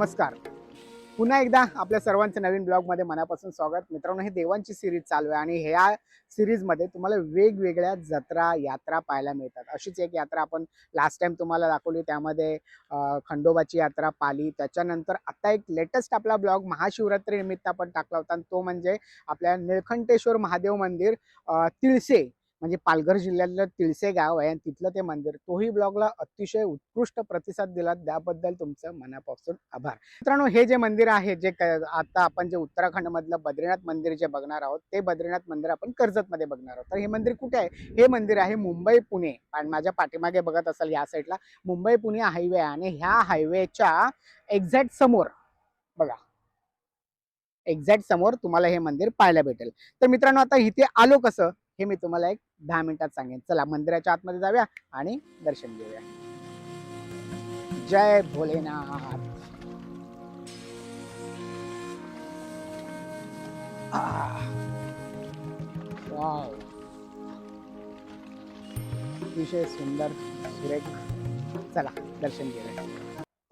नमस्कार. पुन्हा एकदा आपल्या सर्वांचं नवीन ब्लॉगमध्ये मनापासून स्वागत. मित्रांनो हे देवांची सिरीज चालू आहे आणि ह्या सिरीजमध्ये तुम्हाला वेगवेगळ्या जत्रा यात्रा पाहायला मिळतात. अशीच एक यात्रा आपण लास्ट टाइम तुम्हाला दाखवली. त्यामध्ये खंडोबाची यात्रा पाली त्याच्यानंतर आता एक लेटेस्ट आपला ब्लॉग महाशिवरात्री निमित्त आपण टाकला होता. आणि तो म्हणजे आपल्या निळखंटेश्वर महादेव मंदिर तिळसे म्हणजे पालघर जिल्ह्यातलं तिळसे गाव आहे आणि तिथलं ते मंदिर तोही ब्लॉगला अतिशय उत्कृष्ट प्रतिसाद दिला त्याबद्दल तुमचं मनापासून आभार. मित्रांनो हे जे मंदिर आहे जे आता आपण जे उत्तराखंड मधलं बद्रीनाथ मंदिर जे बघणार आहोत ते बद्रीनाथ मंदिर आपण कर्जत मध्ये बघणार आहोत. तर हे मंदिर कुठे आहे? हे मंदिर आहे मुंबई पुणे. आणि माझ्या पाठीमागे बघत असाल या साईडला मुंबई पुणे हायवे आहे आणि ह्या हायवेच्या एक्झॅक्ट समोर बघा. एक्झॅक्ट समोर तुम्हाला हे मंदिर पाहायला भेटेल. तर मित्रांनो आता इथे आलो कसं? हे मी तुम्हाला एक दहा मिनिटात सांगेन. चला मंदिराच्या आतमध्ये जाऊया आणि दर्शन घेऊया. जय भोलेनाथ. वाव. अतिशय सुंदर सुरेख. चला दर्शन घेऊया.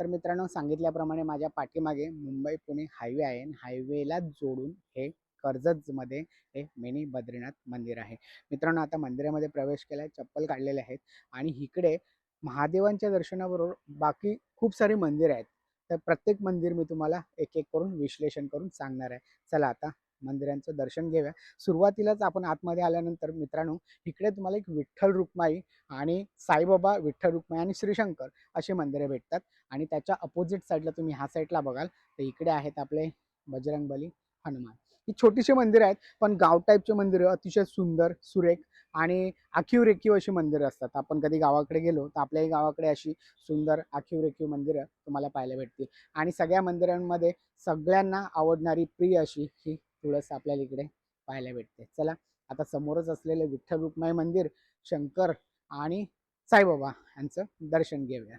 तर मित्रांनो सांगितल्याप्रमाणे माझ्या पाठीमागे मुंबई पुणे हायवे आहे हायवेला जोडून हे कर्जतमध्ये हे मिनी बद्रीनाथ मंदिर आहे. मित्रांनो आता मंदिरामध्ये प्रवेश केलाय चप्पल काढलेले आहेत आणि इकडे महादेवांच्या दर्शनाबरोबर बाकी खूप सारी मंदिरं आहेत. तर प्रत्येक मंदिर मी तुम्हाला एक एक करून विश्लेषण करून सांगणार आहे. चला आता मंदिरांचं दर्शन घेऊया. सुरुवातीलाच आपण आतमध्ये आल्यानंतर मित्रांनो इकडे तुम्हाला एक विठ्ठल रुक्माई आणि साईबाबा विठ्ठल रुक्माई आणि श्रीशंकर अशी मंदिरे भेटतात आणि त्याच्या अपोजिट साईडला तुम्ही ह्या साईडला बघाल तर इकडे आहेत आपले बजरंगबली हनुमान. ही छोटीशी मंदिरं आहेत पण गाव टाईपचे मंदिरं अतिशय सुंदर सुरेख आणि आखीव रेखीव अशी मंदिरं असतात. आपण कधी गावाकडे गेलो तर आपल्याही गावाकडे अशी सुंदर आखीव रेखीव मंदिरं तुम्हाला पाहायला भेटतील. आणि सगळ्या मंदिरांमध्ये सगळ्यांना आवडणारी प्रिय अशी ही तुळस आपल्याला इकडे पाहायला भेटते. चला आता समोरच असलेले विठ्ठल रुक्माई मंदिर शंकर आणि साईबाबा यांचं दर्शन घेऊया.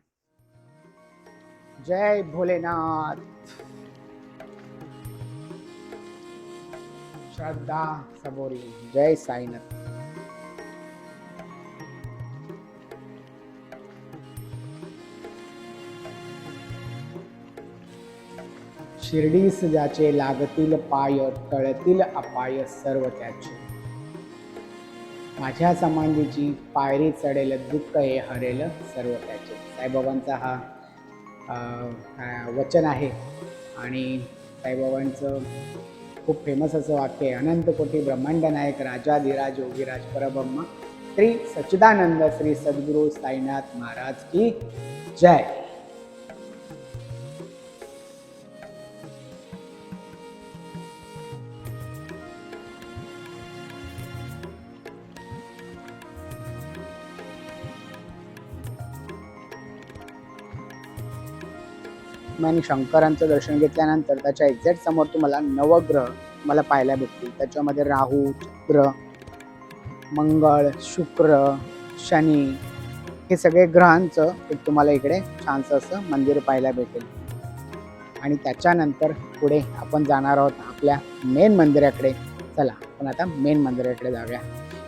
जय भोलेनाथ! श्रद्धा सबोरी जय साईनाथ शिर्डीस ज्याचे लागतील पाय तळतील अपाय सर्व त्याचे. माझ्या समाधीची पायरी चढेल दुःख हे हरेल सर्व त्याचे. साईबाबांचा हा अं, हा वचन आहे. आणि साईबाबांचं खूप फेमस असं वाक्य आहे अनंत कोटी ब्रह्मांड नायक राजाधिराज योगीराज परब्रह्म. श्री सच्चिदानंद श्री सद्गुरू साईनाथ महाराज की जय. आणि शंकरांचं दर्शन घेतल्यानंतर त्याच्या एक्झॅक्ट समोर तुम्हाला नवग्रह मला पाहायला भेटतील. त्याच्यामध्ये राहू ग्रह मंगळ शुक्र शनी हे सगळे ग्रहांचं एक तुम्हाला इकडे छानसं असं मंदिर पाहायला भेटेल. आणि त्याच्यानंतर पुढे आपण जाणार आहोत आपल्या मेन मंदिराकडे. चला आपण आता मेन मंदिराकडे जाऊया.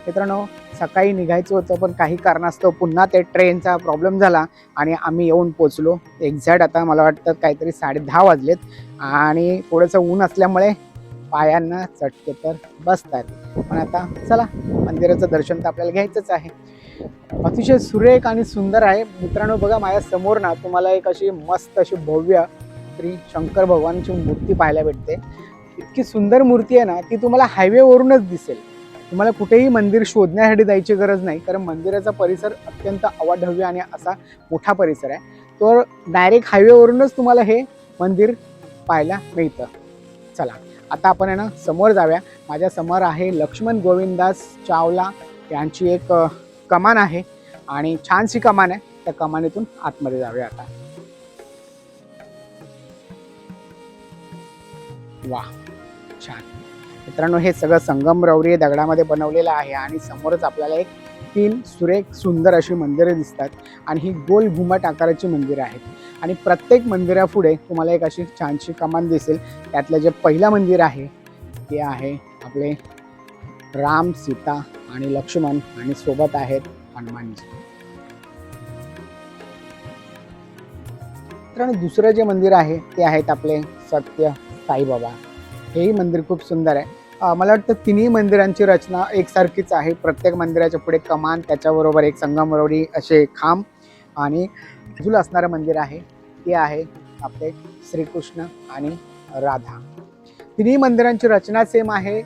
मित्रांनो सकाळी निघायचं होतं पण काही कारणास्तव पुन्हा ते ट्रेनचा प्रॉब्लेम झाला आणि आम्ही येऊन पोचलो. एक्झॅक्ट आता मला वाटतं काहीतरी साडे दहा वाजलेत आणि थोडंसं ऊन असल्यामुळे पायांना चटके तर बसतात. पण आता चला मंदिराचं दर्शन तर आपल्याला घ्यायचंच आहे. अतिशय सुरेख आणि सुंदर आहे. मित्रांनो बघा माझ्यासमोर ना तुम्हाला एक अशी मस्त अशी भव्य श्री शंकर भगवानची मूर्ती पाहायला भेटते. इतकी सुंदर मूर्ती आहे ना ती तुम्हाला हायवेवरूनच दिसेल. तुम्हाला कुठेही मंदिर शोधण्यासाठी जायची गरज नाही कारण मंदिराचा परिसर अत्यंत अवाढव्य आणि असा मोठा परिसर आहे. तर डायरेक्ट हायवेवरूनच तुम्हाला हे मंदिर पाहायला मिळतं. चला आता आपण आहे ना समोर जाऊया. माझ्यासमोर आहे लक्ष्मण गोविंदास चावला. यांची एक कमान आहे आणि छानशी कमान आहे. त्या कमानीतून आतमध्ये जाऊया आता. वा मित्रांनो हे सगळं संगमरवरी दगडामध्ये बनवलेलं आहे आणि समोरच आपल्याला एक तीन सुरेख सुंदर अशी मंदिरं दिसतात आणि ही गोल घुमट आकाराची मंदिरं आहेत. आणि प्रत्येक मंदिरापुढे तुम्हाला एक अशी छानशी कमान दिसेल. त्यातलं जे पहिलं मंदिर आहे ते आहे आपले राम सीता आणि लक्ष्मण आणि सोबत आहेत हनुमानजी. मित्रांनो दुसरं जे मंदिर आहे ते आहेत आपले सत्य साईबाबा. हेही मंदिर खूप सुंदर आहे. मला वाटतं तिन्ही मंदिरांची रचना एकसारखीच आहे. प्रत्येक मंदिराच्या पुढे कमान त्याच्याबरोबर एक संगमरवरी असे खांब आणि बाजूला असणारं मंदिर आहे. ते आहे आपले श्रीकृष्ण आणि राधा. तिन्ही मंदिरांची रचना सेम आहे.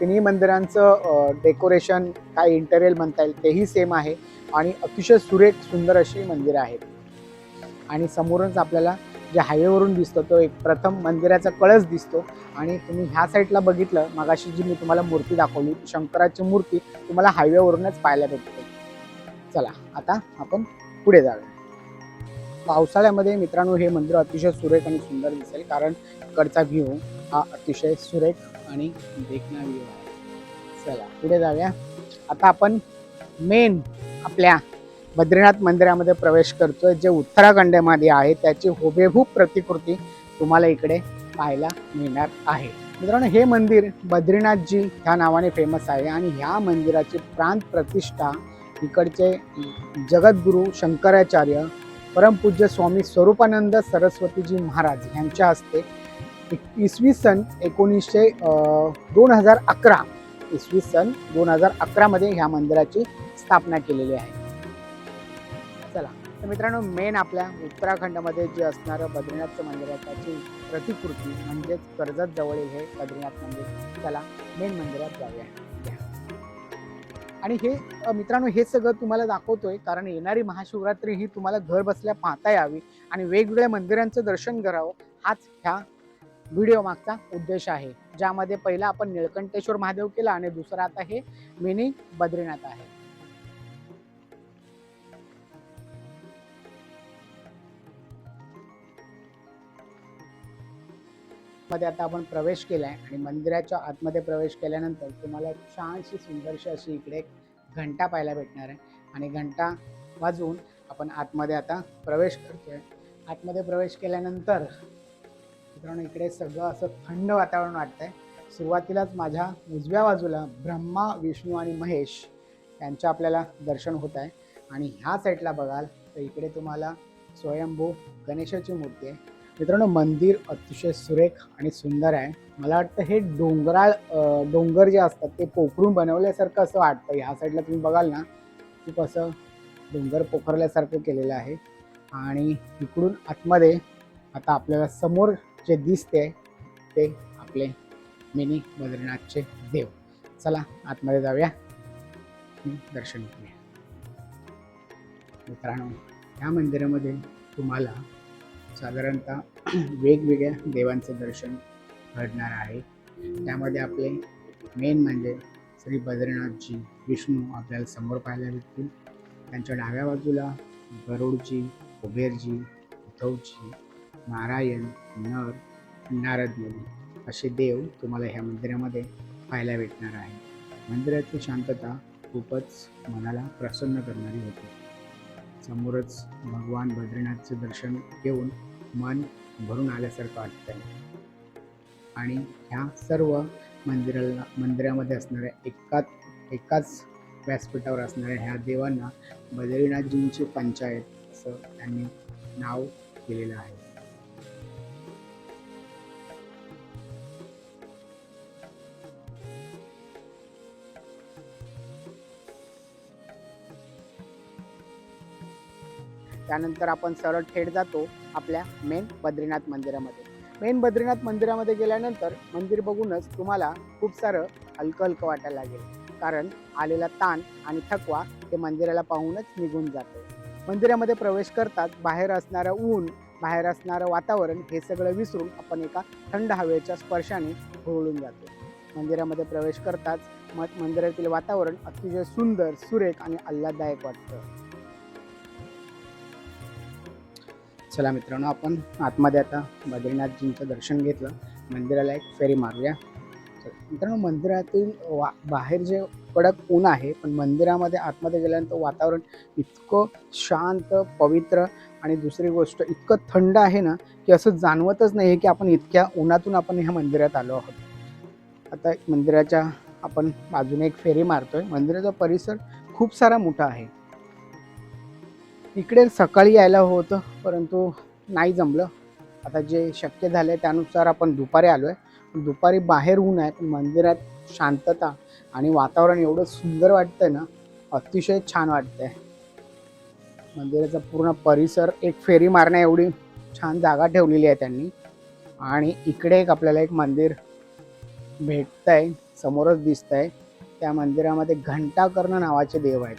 तिन्ही मंदिरांचं डेकोरेशन काय इंटेरियल म्हणता येईल तेही सेम आहे. आणि अतिशय सुरेख सुंदर अशी मंदिरं आहेत. आणि समोरच आपल्याला जे हायवेवरून दिसतो तो एक प्रथम मंदिराचा कळस दिसतो. आणि तुम्ही ह्या साईडला बघितलं मगाशी जी मी तुम्हाला मूर्ती दाखवली शंकराची मूर्ती तुम्हाला हायवेवरूनच पाहायला भेटते. चला आता आपण पुढे जाऊया. पावसाळ्यामध्ये मित्रांनो हे मंदिर अतिशय सुरेख आणि सुंदर दिसेल कारण इकडचा व्ह्यू हा अतिशय सुरेख आणि देखणा व्ह्यू आहे. चला पुढे जाऊया. आता आपण मेन आपल्या बद्रीनाथ मंदिरामध्ये प्रवेश करतोय. जे उत्तराखंडमध्ये आहे त्याची हुबेहूब प्रतिकृती तुम्हाला इकडे पाहायला मिळणार आहे. मित्रांनो हे मंदिर बद्रीनाथजी ह्या नावाने फेमस आहे आणि ह्या मंदिराची प्रांत प्रतिष्ठा इकडचे जगद्गुरू शंकराचार्य परमपूज्य स्वामी स्वरूपानंद सरस्वतीजी महाराज यांच्या हस्ते इसवी सन एकोणीसशे दोन हजार अकरा इसवी सन दोन हजार अकरामध्ये ह्या मंदिराची स्थापना केलेली आहे. तर मित्रांनो मेन आपल्या उत्तराखंडमध्ये जे असणारं बद्रीनाथचं मंदिर आहे त्याची प्रतिकृती म्हणजेच कर्जत जवळील हे बद्रीनाथ मंदिर त्याला मेन मंदिरात जाऊया. आणि हे मित्रांनो हे सगळं तुम्हाला दाखवतोय कारण येणारी महाशिवरात्री ही तुम्हाला घर बसल्या पाहता यावी आणि वेगवेगळ्या मंदिरांचं दर्शन करावं हाच ह्या व्हिडिओ मागचा उद्देश आहे. ज्यामध्ये पहिला आपण निळकंठेश्वर महादेव केला आणि दुसरा आता हे मिनी बद्रीनाथ आहे. मध्ये आता आपण प्रवेश केलाय आणि मंदिराच्या आतमध्ये प्रवेश केल्यानंतर तुम्हाला छानशी सुंदरशी अशी इकडे एक घंटा पाहायला भेटणार आहे. आणि घंटा वाजवून आपण आतमध्ये आता प्रवेश करतोय. आतमध्ये प्रवेश केल्यानंतर मित्रांनो इकडे सगळं असं थंड वातावरण वाटतंय. सुरुवातीलाच माझ्या उजव्या बाजूला ब्रह्मा विष्णू आणि महेश यांचं आपल्याला दर्शन होत आहे. आणि ह्या साईडला बघाल तर इकडे तुम्हाला स्वयंभू गणेशाची मूर्ती आहे. मित्रांनो मंदिर अतिशय सुरेख आणि सुंदर आहे. मला वाटतं हे डोंगराळ डोंगर जे असतात ते पोखरून बनवल्यासारखं असं वाटतं. ह्या साईडला तुम्ही बघाल ना खूप असं डोंगर पोखरल्यासारखं केलेलं आहे. आणि इकडून आतमध्ये आता आपल्याला समोर जे दिसते ते आपले मिनी बद्रीनाथचे देव. चला आतमध्ये जाऊया. दर्शन घेऊया. मित्रांनो ह्या मंदिरामध्ये तुम्हाला साधारणतः वेगवेगळ्या देवांचं दर्शन घडणार आहे. त्यामध्ये आपले मेन म्हणजे श्री बद्रीनाथजी विष्णू आपल्याला समोर पाहायला भेटतील. त्यांच्या डाव्या बाजूला गरुडजी कुबेरजी उद्धवजी नारायण नर नारद मुनी असे देव तुम्हाला ह्या मंदिरामध्ये पाहायला भेटणार आहे मंदिराची शांतता खूपच मनाला प्रसन्न करणारी होती. समोरच भगवान बद्रीनाथचं दर्शन घेऊन मन भरून आल्यासारखं वाटतंय. आणि ह्या सर्व मंदिराला मंदिरामध्ये असणाऱ्या एकाच एकाच व्यासपीठावर असणाऱ्या ह्या देवांना बद्रीनाथजींची पंचायत असं त्यांनी नाव दिलेलं आहे. त्यानंतर आपण सरळ थेट जातो आपल्या मेन बद्रीनाथ मंदिरामध्ये. मेन बद्रीनाथ मंदिरामध्ये गेल्यानंतर मंदिर बघूनच तुम्हाला खूप सारं हलकं हलकं वाटायला लागेल. कारण आलेला ताण आणि थकवा हे मंदिराला पाहूनच निघून जातो. मंदिरामध्ये प्रवेश करतात बाहेर असणारं ऊन बाहेर असणारं वातावरण हे सगळं विसरून आपण एका थंड हवेच्या स्पर्शाने होळून जातो. मंदिरामध्ये प्रवेश करताच मग मंदिरातील वातावरण अतिशय सुंदर सुरेख आणि आल्हाददायक वाटतं. चला मित्रांनो आपण आतमध्ये आता बद्रीनाथजींचं दर्शन घेतलं. मंदिराला एक फेरी मारूया. मित्रांनो मंदिरातील वा बाहेर जे कडक ऊन आहे पण मंदिरामध्ये आतमध्ये गेल्यानंतर वातावरण इतकं शांत पवित्र आणि दुसरी गोष्ट इतकं थंड आहे ना की असं जाणवतच नाही की आपण इतक्या उन्हातून आपण ह्या मंदिरात आलो आहोत. आता मंदिराच्या आपण बाजूने एक फेरी मारतोय. मंदिराचा परिसर खूप सारा मोठा आहे. इकडे सकाळी यायला होतं परंतु नाही जमलं. आता जे शक्य झालं त्यानुसार आपण दुपारी आलो आहे दुपारी बाहेर ऊन आहे पण मंदिरात शांतता आणि वातावरण एवढं सुंदर वाटतंय ना अतिशय छान वाटतंय. मंदिराचा पूर्ण परिसर एक फेरी मारण्या एवढी छान जागा ठेवलेली आहे त्यांनी. आणि इकडे एक आपल्याला एक मंदिर भेटतंय समोरच दिसतंय. त्या मंदिरामध्ये घंटाकर्ण नावाचे देव आहेत.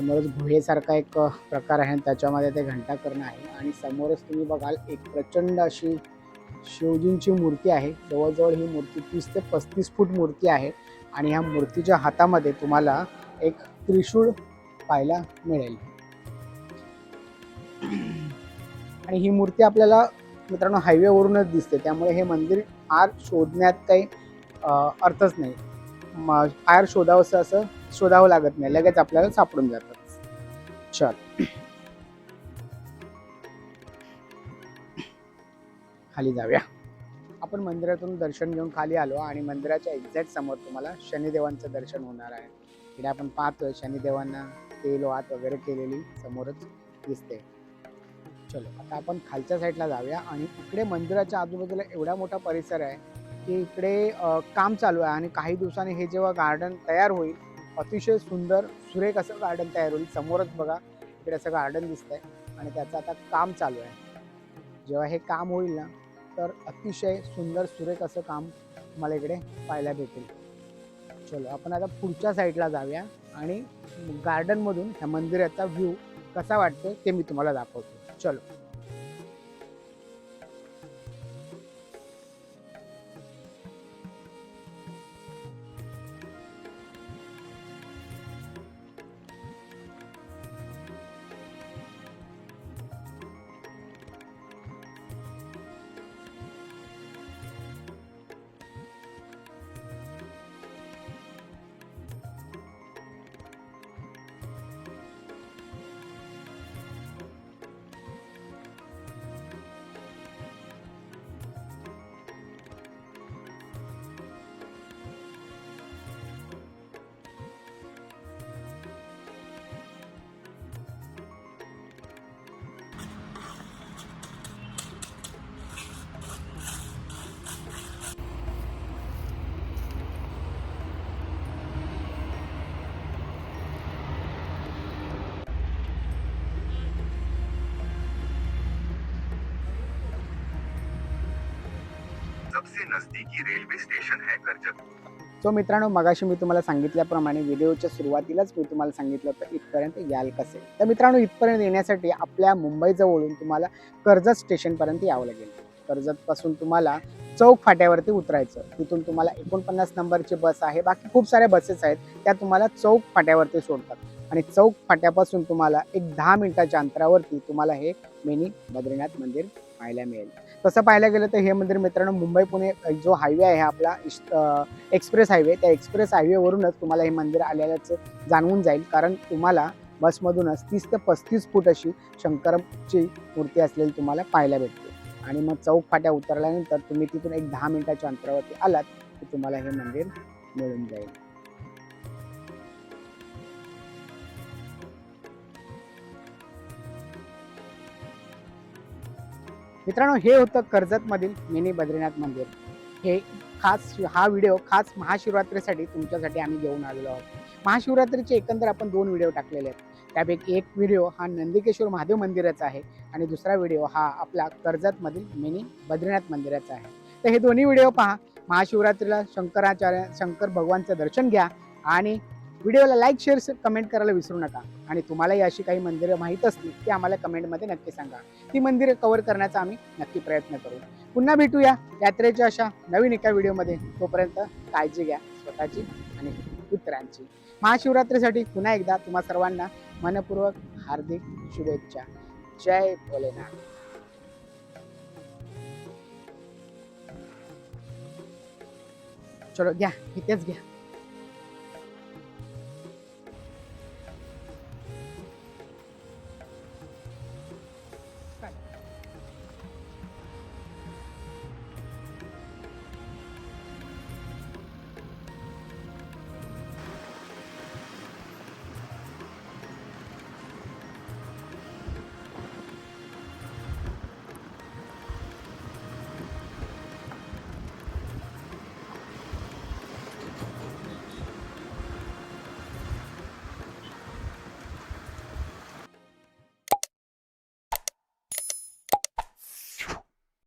समोरच गुहेसारखा एक प्रकार आहे आणि त्याच्यामध्ये ते घंटा करणं आहे. आणि समोरच तुम्ही बघाल एक प्रचंड अशी शिवजींची मूर्ती आहे. जवळजवळ ही मूर्ती तीस ते पस्तीस फूट मूर्ती आहे. आणि ह्या मूर्तीच्या हातामध्ये तुम्हाला एक त्रिशूळ पाहायला मिळेल. आणि ही मूर्ती आपल्याला मित्रांनो हायवेवरूनच दिसते. त्यामुळे हे मंदिर फार शोधण्यात काही अर्थच नाही. फार शोधावंसं असं शोधावं लागत नाही. लगेच आपल्याला सापडून जातात चल. खाली जाऊया. आपण मंदिरातून दर्शन घेऊन खाली आलो आणि मंदिराच्या एक्झॅक्ट समोर तुम्हाला शनिदेवांचं दर्शन होणार आहे. इकडे आपण पाहतोय शनिदेवांना तेल वात वगैरे केलेली समोरच दिसते. चलो आता आपण खालच्या साईडला जाऊया आणि इकडे मंदिराच्या आजूबाजूला एवढा मोठा परिसर आहे की इकडे काम चालू आहे आणि काही दिवसांनी हे जेव्हा गार्डन तयार होईल अतिशय सुंदर सुरेख असं गार्डन तयार होईल. समोरच बघा इकडे असं गार्डन दिसतंय आणि त्याचं आता काम चालू आहे. जेव्हा हे काम होईल ना तर अतिशय सुंदर सुरेख असं काम मला इकडे पाहायला भेटेल. चलो आपण आता पुढच्या साईडला जाऊया आणि गार्डनमधून ह्या मंदिराचा व्ह्यू कसा वाटतो ते मी तुम्हाला दाखवतो. चलो. सबसे नजदीकी रेल्वे स्टेशन है कर्जत सो मित्रांनो मगाशी मी तुम्हाला सांगितल्याप्रमाणे व्हिडिओच्या सुरुवातीलाच मी तुम्हाला सांगितलं होतं इथपर्यंत याल कसे? तर मित्रांनो इथपर्यंत येण्यासाठी आपल्या मुंबईजवळून तुम्हाला कर्जत स्टेशनपर्यंत यावं लागेल. कर्जतपासून तुम्हाला चौक फाट्यावरती उतरायचं. तिथून तुम्हाला एकोणपन्नास नंबरची बस आहे. बाकी खूप साऱ्या बसेस आहेत त्या तुम्हाला चौक फाट्यावरती सोडतात. आणि चौक फाट्यापासून तुम्हाला एक दहा मिनिटाच्या अंतरावरती तुम्हाला हे मिनी बद्रीनाथ मंदिर पाहायला मिळेल. तसं पाहायला गेलं तर हे मंदिर मित्रांनो मुंबई पुणे जो हायवे आहे आपला एक्सप्रेस हायवे त्या एक्सप्रेस हायवेवरूनच तुम्हाला हे मंदिर आल्याचं जाणवून जाईल. कारण तुम्हाला बसमधूनच तीस ते पस्तीस फूट अशी शंकरची मूर्ती असलेली तुम्हाला पाहायला भेटते. आणि मग चौक फाट्या उतरल्यानंतर तुम्ही तिथून एक दहा मिनिटाच्या अंतरावरती आलात की तुम्हाला हे मंदिर मिळून जाईल. मित्रांनो हे होतं कर्जतमधील मिनी बद्रीनाथ मंदिर. हे खास हा व्हिडिओ खास महाशिवरात्रीसाठी तुमच्यासाठी आम्ही घेऊन आलेलो आहोत. महाशिवरात्रीचे एकंदर आपण दोन व्हिडिओ टाकलेले आहेत. त्यापैकी एक व्हिडिओ हा नंदिकेश्वर महादेव मंदिराचा आहे आणि दुसरा व्हिडिओ हा आपला कर्जतमधील मिनी बद्रीनाथ मंदिराचा आहे. तर हे दोन्ही व्हिडिओ पहा. महाशिवरात्रीला शंकराचार्य शंकर भगवानचं दर्शन घ्या आणि व्हिडिओला लाईक शेअर कमेंट करायला विसरू नका. आणि तुम्हालाही अशी काही मंदिरं माहीत असतील ती आम्हाला कमेंटमध्ये नक्की सांगा. ती मंदिरं कव्हर करण्याचा आम्ही नक्की प्रयत्न करू. पुन्हा भेटूया यात्रेच्या अशा नवीन एका व्हिडिओमध्ये. तोपर्यंत काळजी घ्या स्वतःची आणि मित्रांची महाशिवरात्रीसाठी पुन्हा एकदा तुम्हा सर्वांना मनपूर्वक हार्दिक शुभेच्छा. जय भोलेनाथ. चलो घ्या इथेच घ्या.